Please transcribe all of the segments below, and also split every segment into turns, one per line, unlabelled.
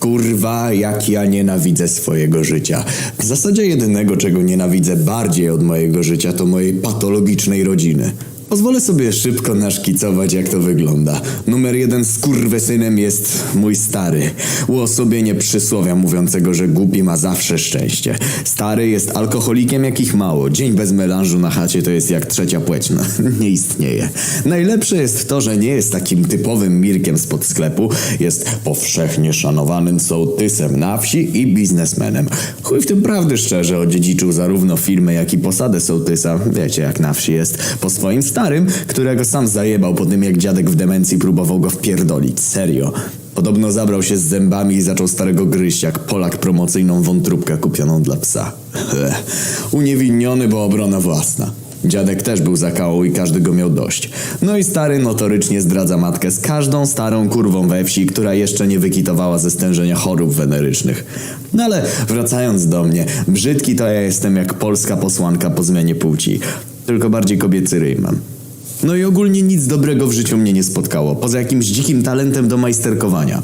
Kurwa, jak ja nienawidzę swojego życia. W zasadzie jedynego, czego nienawidzę bardziej od mojego życia, to mojej patologicznej rodziny. Pozwolę sobie szybko naszkicować, jak to wygląda. Numer jeden skurwysynem jest mój stary. Uosobienie przysłowia mówiącego, że głupi ma zawsze szczęście. Stary jest alkoholikiem jakich mało. Dzień bez melanżu na chacie to jest jak trzecia płeć. No, nie istnieje. Najlepsze jest to, że nie jest takim typowym Mirkiem spod sklepu. Jest powszechnie szanowanym sołtysem na wsi i biznesmenem. Chuj w tym prawdy szczerze odziedziczył zarówno firmę, jak i posadę sołtysa. Wiecie jak na wsi jest. Po swoim starym, którego sam zajebał po tym jak dziadek w demencji próbował go wpierdolić. Serio. Podobno zabrał się z zębami i zaczął starego gryźć jak Polak promocyjną wątróbkę kupioną dla psa. Uniewinniony, bo obrona własna. Dziadek też był zakałą i każdy go miał dość. No i stary notorycznie zdradza matkę z każdą starą kurwą we wsi, która jeszcze nie wykitowała ze stężenia chorób wenerycznych. No ale wracając do mnie, brzydki to ja jestem jak polska posłanka po zmianie płci. Tylko bardziej kobiecy ryj mam. No i ogólnie nic dobrego w życiu mnie nie spotkało, poza jakimś dzikim talentem do majsterkowania.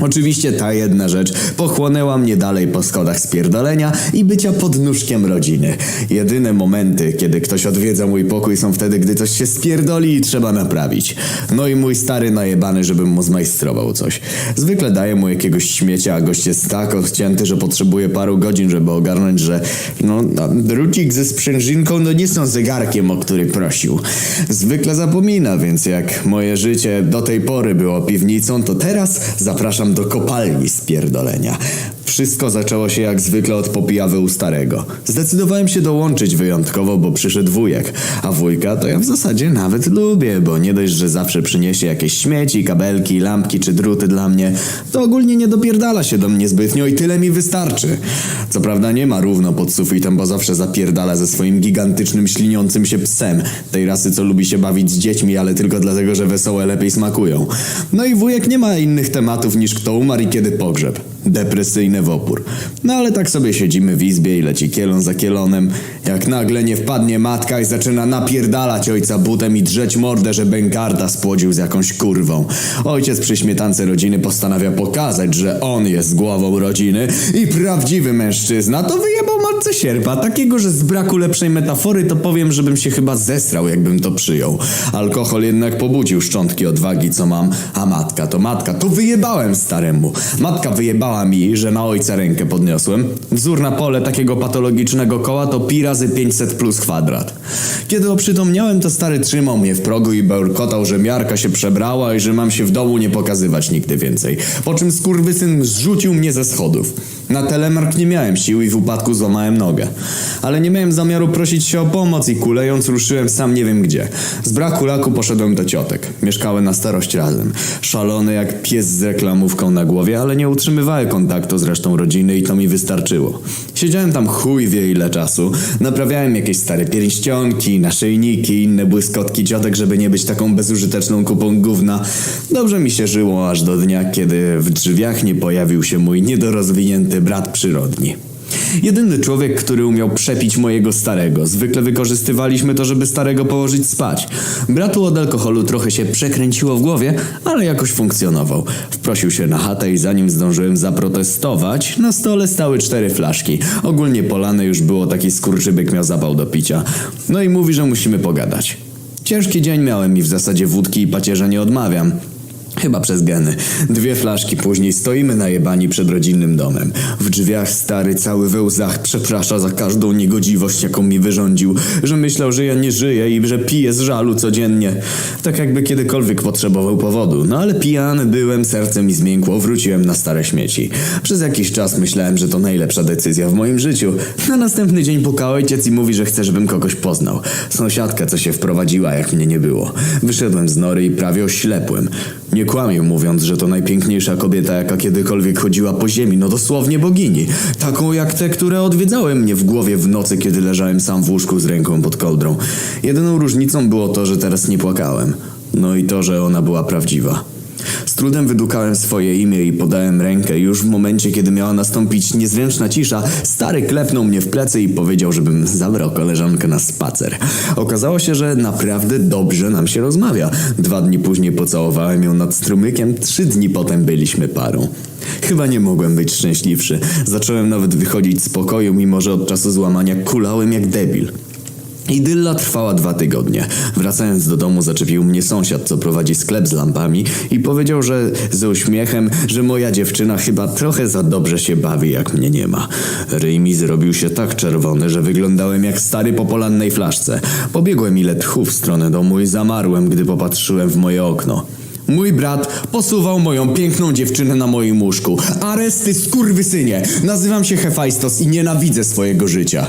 Oczywiście ta jedna rzecz pochłonęła mnie dalej po schodach spierdolenia i bycia podnóżkiem rodziny. Jedyne momenty, kiedy ktoś odwiedza mój pokój są wtedy, gdy coś się spierdoli i trzeba naprawić. No i mój stary najebany, żebym mu zmajstrował coś. Zwykle daję mu jakiegoś śmiecia, a gość jest tak odcięty, że potrzebuje paru godzin, żeby ogarnąć, że no, drucik ze sprzężynką no nie są zegarkiem, o który prosił. Zwykle zapomina, więc jak moje życie do tej pory było piwnicą, to teraz zapraszam do kopalni spierdolenia. Wszystko zaczęło się jak zwykle od popijawy u starego. Zdecydowałem się dołączyć wyjątkowo, bo przyszedł wujek. A wujka to ja w zasadzie nawet lubię, bo nie dość, że zawsze przyniesie jakieś śmieci, kabelki, lampki czy druty dla mnie, to ogólnie nie dopierdala się do mnie zbytnio i tyle mi wystarczy. Co prawda nie ma równo pod sufitem, bo zawsze zapierdala ze swoim gigantycznym, śliniącym się psem. Tej rasy, co lubi się bawić z dziećmi, ale tylko dlatego, że wesołe lepiej smakują. No i wujek nie ma innych tematów niż kto umarł i kiedy pogrzeb. Depresyjny w opór. No ale tak sobie siedzimy w izbie i leci kielon za kielonem. Jak nagle nie wpadnie matka i zaczyna napierdalać ojca butem i drzeć mordę, że bękarda spłodził z jakąś kurwą. Ojciec przy śmietance rodziny postanawia pokazać, że on jest głową rodziny i prawdziwy mężczyzna to wyjebał matce sierpa. Takiego, że z braku lepszej metafory to powiem, żebym się chyba zesrał, jakbym to przyjął. Alkohol jednak pobudził szczątki odwagi, co mam, a matka to matka. To wyjebałem staremu. Matka wyjebała mi, że na ojca rękę podniosłem. Wzór na pole takiego patologicznego koła to pi razy 500 plus kwadrat. Kiedy oprzytomniałem, to stary trzymał mnie w progu i bełkotał, że miarka się przebrała i że mam się w domu nie pokazywać nigdy więcej. Po czym skurwysyn zrzucił mnie ze schodów. Na telemark nie miałem sił i w upadku złamałem nogę. Ale nie miałem zamiaru prosić się o pomoc i kulejąc ruszyłem sam nie wiem gdzie. Z braku laku poszedłem do ciotek. Mieszkały na starość razem. Szalony jak pies z reklamówką na głowie, ale nie utrzymywałem kontaktu z resztą rodziny i to mi wystarczyło. Siedziałem tam chuj wie ile czasu. Naprawiałem jakieś stare pierścionki, naszyjniki inne błyskotki ciotek, żeby nie być taką bezużyteczną kupą gówna. Dobrze mi się żyło aż do dnia, kiedy w drzwiach nie pojawił się mój niedorozwinięty brat przyrodni. Jedyny człowiek, który umiał przepić mojego starego. Zwykle wykorzystywaliśmy to, żeby starego położyć spać. Bratu od alkoholu trochę się przekręciło w głowie, ale jakoś funkcjonował. Wprosił się na chatę i zanim zdążyłem zaprotestować, na stole stały cztery flaszki. Ogólnie polane już było, taki skurczybyk miał zapał do picia. No i mówi, że musimy pogadać. Ciężki dzień miałem i w zasadzie wódki i pacierza nie odmawiam. Chyba przez geny. Dwie flaszki później stoimy najebani przed rodzinnym domem. W drzwiach stary cały we łzach przeprasza za każdą niegodziwość, jaką mi wyrządził, że myślał, że ja nie żyję i że piję z żalu codziennie. Tak jakby kiedykolwiek potrzebował powodu. No ale pijany byłem, serce mi zmiękło, wróciłem na stare śmieci. Przez jakiś czas myślałem, że to najlepsza decyzja w moim życiu. Na następny dzień puka ojciec i mówi, że chce, żebym kogoś poznał. Sąsiadka, co się wprowadziła, jak mnie nie było. Wyszedłem z nory i prawie oślepłem. Nie kłamię mówiąc, że to najpiękniejsza kobieta, jaka kiedykolwiek chodziła po ziemi, no dosłownie bogini. Taką jak te, które odwiedzały mnie w głowie w nocy, kiedy leżałem sam w łóżku z ręką pod kołdrą. Jedyną różnicą było to, że teraz nie płakałem. No i to, że ona była prawdziwa. Trudem wydukałem swoje imię i podałem rękę. Już w momencie, kiedy miała nastąpić niezręczna cisza, stary klepnął mnie w plecy i powiedział, żebym zabrał koleżankę na spacer. Okazało się, że naprawdę dobrze nam się rozmawia. Dwa dni później pocałowałem ją nad strumykiem, trzy dni potem byliśmy parą. Chyba nie mogłem być szczęśliwszy. Zacząłem nawet wychodzić z pokoju, mimo że od czasu złamania kulałem jak debil. Idylla trwała dwa tygodnie. Wracając do domu zaczepił mnie sąsiad, co prowadzi sklep z lampami i powiedział, że z uśmiechem, że moja dziewczyna chyba trochę za dobrze się bawi, jak mnie nie ma. Ryj mi zrobił się tak czerwony, że wyglądałem jak stary po polannej flaszce. Pobiegłem ile tchu w stronę domu i zamarłem, gdy popatrzyłem w moje okno. Mój brat posuwał moją piękną dziewczynę na moim łóżku. Aresty skurwysynie! Nazywam się Hefajstos i nienawidzę swojego życia.